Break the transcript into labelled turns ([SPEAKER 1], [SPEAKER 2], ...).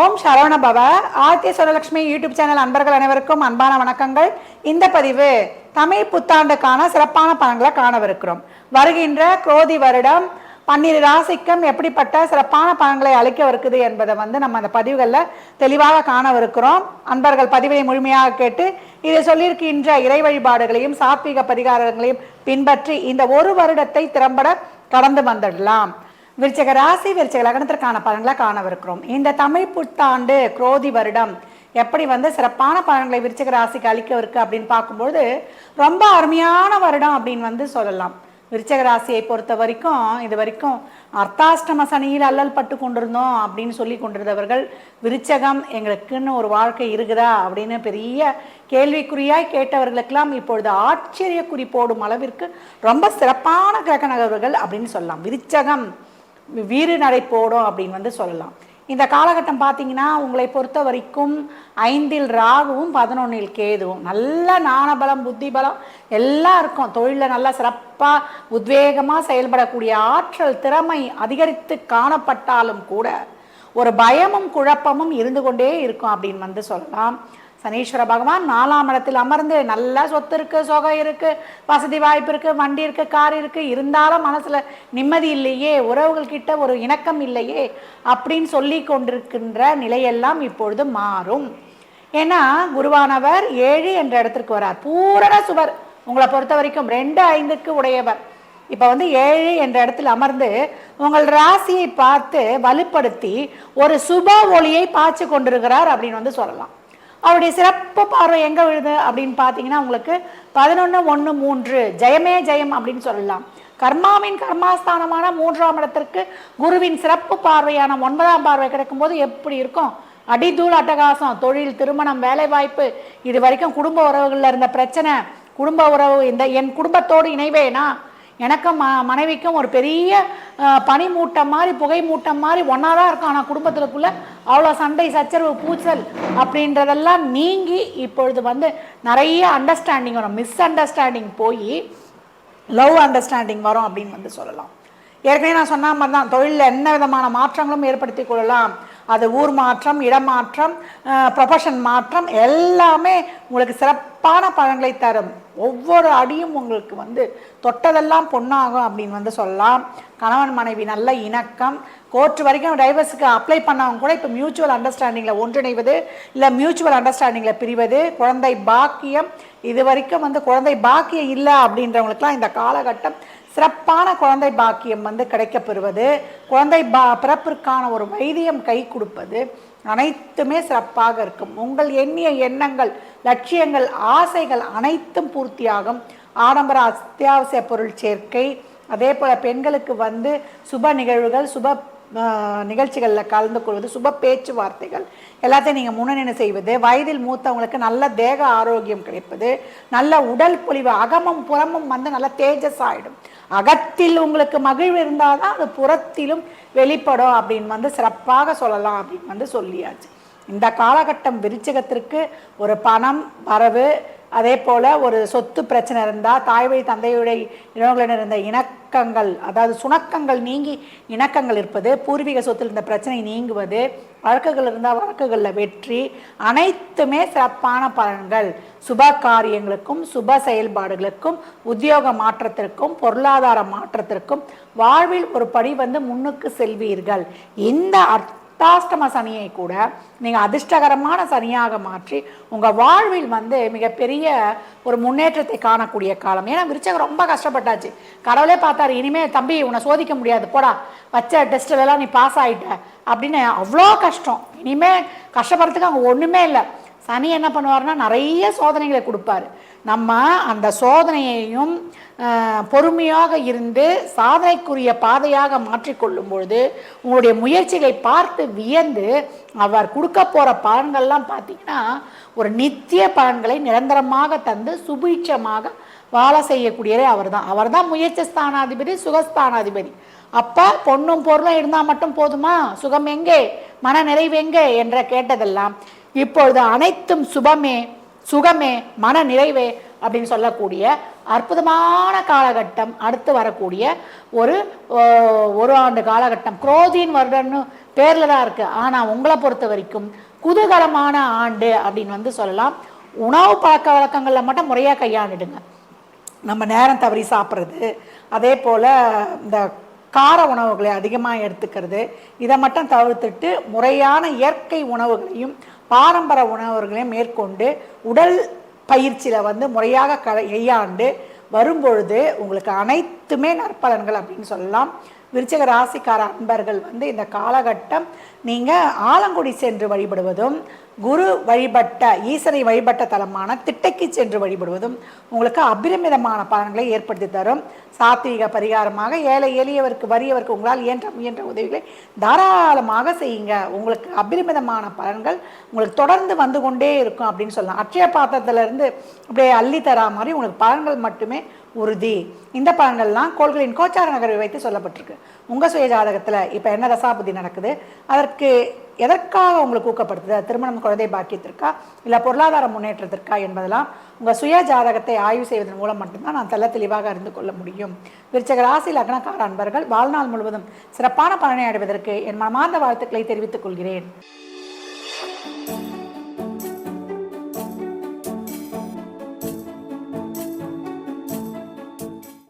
[SPEAKER 1] ஓம் சரவண பவ. ஆத்திய சுரலட்சுமி YouTube channel அன்பர்கள் அனைவருக்கும் அன்பான வணக்கங்கள். இந்த பதிவு தமிழ் புத்தாண்டுக்கான சிறப்பான பலன்களை காணவிருக்கிறோம். வருகின்ற குரோதி வருடம் பன்னிரு ராசிக்கும் எப்படிப்பட்ட சிறப்பான பலன்களை அளிக்கவிருக்குது என்பதை வந்து நம்ம அந்த பதிவுகளில் தெளிவாக காணவிருக்கிறோம். அன்பர்கள் பதிவை முழுமையாக கேட்டு இதை சொல்லியிருக்கின்ற இறை வழிபாடுகளையும் சாத்வீக பரிகாரங்களையும் பின்பற்றி இந்த ஒரு வருடத்தை திறம்பட கடந்து வந்துடலாம். விருச்சக ராசி விருச்சக லக்னத்திற்கான பலன்களை காணவிருக்கிறோம். இந்த தமிழ் புத்தாண்டு குரோதி வருடம் எப்படி வந்து சிறப்பான பலன்களை விருச்சக ராசிக்கு அளிக்கவிருக்கு அப்படின்னு பார்க்கும்பொழுது ரொம்ப அருமையான வருடம் அப்படின்னு வந்து சொல்லலாம். விருச்சக ராசியை பொறுத்த வரைக்கும் இது வரைக்கும் அர்த்தாஷ்டம சனியில் அல்லல் பட்டு கொண்டிருந்தோம் அப்படின்னு சொல்லி கொண்டிருந்தவர்கள் விருச்சகம் எங்களுக்குன்னு ஒரு வாழ்க்கை இருக்குதா அப்படின்னு பெரிய கேள்விக்குறியாய் கேட்டவர்களுக்கெல்லாம் இப்பொழுது ஆச்சரிய குறி போடும் அளவிற்கு ரொம்ப சிறப்பான கிரக நகர்வுகள் அப்படின்னு சொல்லலாம். விருச்சகம் வீறு நடை போடும் அப்படின்னு வந்து சொல்லலாம். இந்த காலகட்டம் பார்த்தீங்கன்னா உங்களை பொறுத்த வரைக்கும் ஐந்தில் ராகுவும் பதினொன்னில் கேதுவும். நல்ல ஞானபலம் புத்தி பலம் எல்லாம் இருக்கும். தொழிலில் நல்லா சிறப்பாக உத்வேகமாக செயல்படக்கூடிய ஆற்றல் திறமை அதிகரித்து காணப்பட்டாலும் கூட ஒரு பயமும் குழப்பமும் இருந்து கொண்டே இருக்கும் அப்படின்னு வந்து சொல்லலாம். சனீஸ்வர பகவான் நாலாம் இடத்தில் அமர்ந்து நல்ல சொத்து இருக்குது சுகம் இருக்குது வசதி வாய்ப்பு இருக்குது வண்டி இருக்குது கார் இருக்குது இருந்தாலும் மனசில் நிம்மதி இல்லையே உறவுகள்கிட்ட ஒரு இணக்கம் இல்லையே அப்படின்னு சொல்லி கொண்டிருக்கின்ற நிலையெல்லாம் இப்பொழுது மாறும். ஏன்னா குருவானவர் ஏழு என்ற இடத்திற்கு வரார். பூரண சுவர். உங்களை பொறுத்த வரைக்கும் ரெண்டு ஐந்துக்கு உடையவர். இப்போ வந்து ஏழு என்ற இடத்தில் அமர்ந்து உங்கள் ராசியை பார்த்து வலுப்படுத்தி ஒரு சுப ஒளியை பாய்ச்சி கொண்டிருக்கிறார் அப்படின்னு வந்து சொல்லலாம். அவருடைய சிறப்பு பார்வை எங்கே விழுது அப்படின்னு பார்த்தீங்கன்னா உங்களுக்கு பதினொன்று ஒன்று மூன்று ஜெயமே ஜெயம் அப்படின்னு சொல்லலாம். கர்மாவின் கர்மாஸ்தானமான மூன்றாம் இடத்திற்கு குருவின் சிறப்பு பார்வையான ஒன்பதாம் பார்வை கிடைக்கும்போது எப்படி இருக்கும்? அடிதூள் அட்டகாசம் தொழில் திருமணம் வேலைவாய்ப்பு இது வரைக்கும் குடும்ப உறவுகளில் இருந்த பிரச்சனை குடும்ப உறவு இந்த என் குடும்பத்தோடு இணைவேனா? எனக்கும் ம மனைவிக்கும் ஒரு பெரிய பனி மூட்டம் மாதிரி புகை மூட்டம் மாதிரி ஒன்றா தான் இருக்கும். ஆனால் குடும்பத்துக்குள்ள அவ்வளோ சண்டை சச்சரவு பூச்சல் அப்படின்றதெல்லாம் நீங்கி இப்பொழுது வந்து நிறைய அண்டர்ஸ்டாண்டிங் வரும். மிஸ் அண்டர்ஸ்டாண்டிங் போய் லவ் அண்டர்ஸ்டாண்டிங் வரும் அப்படின்னு வந்து சொல்லலாம். ஏற்கனவே நான் சொன்ன மாதிரி தான் தொழிலில் என்ன விதமான மாற்றங்களும் ஏற்படுத்தி கொள்ளலாம். அது ஊர் மாற்றம் இடமாற்றம் ப்ரொஃபஷன் மாற்றம் எல்லாமே உங்களுக்கு சிறப்பான பலன்களை தரும். ஒவ்வொரு அடியும் உங்களுக்கு வந்து தொட்டதெல்லாம் பொண்ணாகும் அப்படின்னு வந்து சொல்லலாம். கணவன் மனைவி நல்ல இணக்கம். கோர்ட் வரைக்கும் டைவர்ஸுக்கு அப்ளை பண்ணவங்க கூட இப்போ மியூச்சுவல் அண்டர்ஸ்டாண்டிங்கில் ஒன்றிணைவது இல்லை மியூச்சுவல் அண்டர்ஸ்டாண்டிங்கில் பிரிவது குழந்தை பாக்கியம் இது வரைக்கும் வந்து குழந்தை பாக்கியம் இல்லை அப்படின்றவங்களுக்குலாம் இந்த காலகட்டம் சிறப்பான குழந்தை பாக்கியம் வந்து கிடைக்கப்பெறுவது. குழந்தை பா பிறப்பிற்கான ஒரு வைத்தியம் கை கொடுப்பது அனைத்துமே சிறப்பாக இருக்கும். உங்கள் எண்ணிய எண்ணங்கள் லட்சியங்கள் ஆசைகள் அனைத்தும் பூர்த்தியாகும். ஆடம்பர அத்தியாவசிய பொருள் சேர்க்கை அதே போல் பெண்களுக்கு வந்து சுப நிகழ்வுகள் சுப நிகழ்ச்சிகளில் கலந்து கொள்வது சுப பேச்சுவார்த்தைகள். எல்லாத்தையும் நீங்கள் முன்னணி செய்வது வயதில் மூத்தவங்களுக்கு நல்ல தேக ஆரோக்கியம் கிடைப்பது நல்ல உடல் பொலிவு அகமும் புறமும் வந்து நல்ல தேஜஸ் ஆகிடும் அகத்தில் உங்களுக்கு மகிழ்வு இருந்தால் தான் அது புறத்திலும் வெளிப்படும் அப்படின்னு வந்து சிறப்பாக சொல்லலாம் அப்படின்னு வந்து சொல்லியாச்சு. இந்த காலகட்டம் விருச்சகத்திற்கு ஒரு பணம் வரவு அதே போல் ஒரு சொத்து பிரச்சனை இருந்தால் தாய் வழி தந்தையுடைய இனங்களுடன் இருந்த இணக்கங்கள் அதாவது சுணக்கங்கள் நீங்கி இணக்கங்கள் இருப்பது பூர்வீக சொத்தில் இருந்த பிரச்சனை நீங்குவது வழக்குகள் இருந்தால் வழக்குகளில் வெற்றி அனைத்துமே சிறப்பான பலன்கள். சுப காரியங்களுக்கும் சுப செயல்பாடுகளுக்கும் உத்தியோக மாற்றத்திற்கும் பொருளாதார மாற்றத்திற்கும் வாழ்வில் ஒரு படி வந்து முன்னுக்கு செல்வீர்கள். இந்த அர்த்த அர்த்தாஷ்டம சனியை கூட நீங்கள் அதிர்ஷ்டகரமான சனியாக மாற்றி உங்கள் வாழ்வில் வந்து மிகப்பெரிய ஒரு முன்னேற்றத்தை காணக்கூடிய காலம். ஏன்னா விருச்சகம் ரொம்ப கஷ்டப்பட்டாச்சு. கடவுளே பார்த்தாரு இனிமே தம்பி உன்னை சோதிக்க முடியாது போடா வச்ச டெஸ்ட்லலாம் நீ பாஸ் ஆகிட்ட அப்படின்னு அவ்வளோ கஷ்டம். இனிமேல் கஷ்டப்படுறதுக்கு அங்கே ஒன்றுமே இல்லை. சனி என்ன பண்ணுவார்னா நிறைய சோதனைகளை கொடுப்பாரு. நம்ம அந்த சோதனையையும் பொறுமையாக இருந்து சாதனைக்குரிய பாதையாக மாற்றிக்கொள்ளும் பொழுது உங்களுடைய முயற்சிகளை பார்த்து வியந்து அவர் கொடுக்க போகிற பலன்கள்லாம் பார்த்தீங்கன்னா ஒரு நித்திய பலன்களை நிரந்தரமாக தந்து சுபீட்சமாக வாழ செய்யக்கூடியவரே அவர் தான் அவர் தான் முயற்சி ஸ்தானாதிபதி சுகஸ்தானாதிபதி. அப்போ பொண்ணும் பொருளும் இருந்தால் மட்டும் போதுமா? சுகம் எங்கே? மன நிறைவு எங்கே? என்ற கேட்டதெல்லாம் இப்பொழுது அனைத்தும் சுபமே. சுகமே மன நிறைவே அப்படின்னு சொல்லக்கூடிய அற்புதமான காலகட்டம் அடுத்து வரக்கூடிய ஒரு ஒரு ஆண்டு காலகட்டம். குரோதின் வருடம்னு பேரில் தான் இருக்குது ஆனால் உங்களை பொறுத்த வரைக்கும் குதூகலமான ஆண்டு அப்படின்னு வந்து சொல்லலாம். உணவு பழக்க வழக்கங்களில் மட்டும் முறையாக கையாண்டுடுங்க. நம்ம நேரம் தவறி சாப்பிட்றது. அதே போல் இந்த கார உணவுகளை அதிகமாக எடுத்துக்கிறது. இதை மட்டும் தவிர்த்துட்டு முறையான இயற்கை உணவுகளையும் பாரம்பரிய உணவுகளையும் மேற்கொண்டு உடல் பயிற்சியில் வந்து முறையாக க கையாண்டு வரும்பொழுது உங்களுக்கு அனைத்துமே நற்பலன்கள் அப்படின்னு சொல்லலாம். விருச்சக ராசிக்கார அன்பர்கள் வந்து இந்த காலகட்டம் நீங்கள் ஆலங்குடி சென்று வழிபடுவதும் குரு வழிபட்ட ஈசனை வழிபட்ட தலமான திட்டைக்கு சென்று வழிபடுவதும் உங்களுக்கு அபிரமிதமான பலன்களை ஏற்படுத்தி தரும். சாத்வீக பரிகாரமாக ஏழை எளியவருக்கு வறியவருக்கு உங்களால் இயன்ற முயன்ற உதவிகளை தாராளமாக செய்யுங்க. உங்களுக்கு அபிரமிதமான பலன்கள் உங்களுக்கு தொடர்ந்து வந்து கொண்டே இருக்கும் அப்படின்னு சொல்லலாம். அட்சய பாத்திரத்திலிருந்து அப்படியே அள்ளி தரா மாதிரி உங்களுக்கு பலன்கள் மட்டுமே உறுதி. இந்த பலன்கள்லாம் கோள்களின் கோச்சார நகரை வைத்து சொல்லப்பட்டிருக்கு. உங்கள் சுய ஜாதகத்தில் இப்போ என்ன ரசாபுதி நடக்குது? அதற்கு எதற்காக உங்களுக்கு ஊக்கப்படுத்துது? திருமணம் குழந்தை பாக்கியத்திற்கா? இல்லை பொருளாதார முன்னேற்றத்திற்கா என்பதெல்லாம் உங்கள் சுய ஜாதகத்தை ஆய்வு செய்வதன் மூலம் மட்டும்தான் நான் தெல்ல தெளிவாக அறிந்து கொள்ள முடியும். விருச்சக ராசி லக்னக்கார அன்பர்கள் வாழ்நாள் முழுவதும் சிறப்பான பலனை அடைவதற்கு என் மனமார்ந்த வாழ்த்துக்களை தெரிவித்துக் கொள்கிறேன்.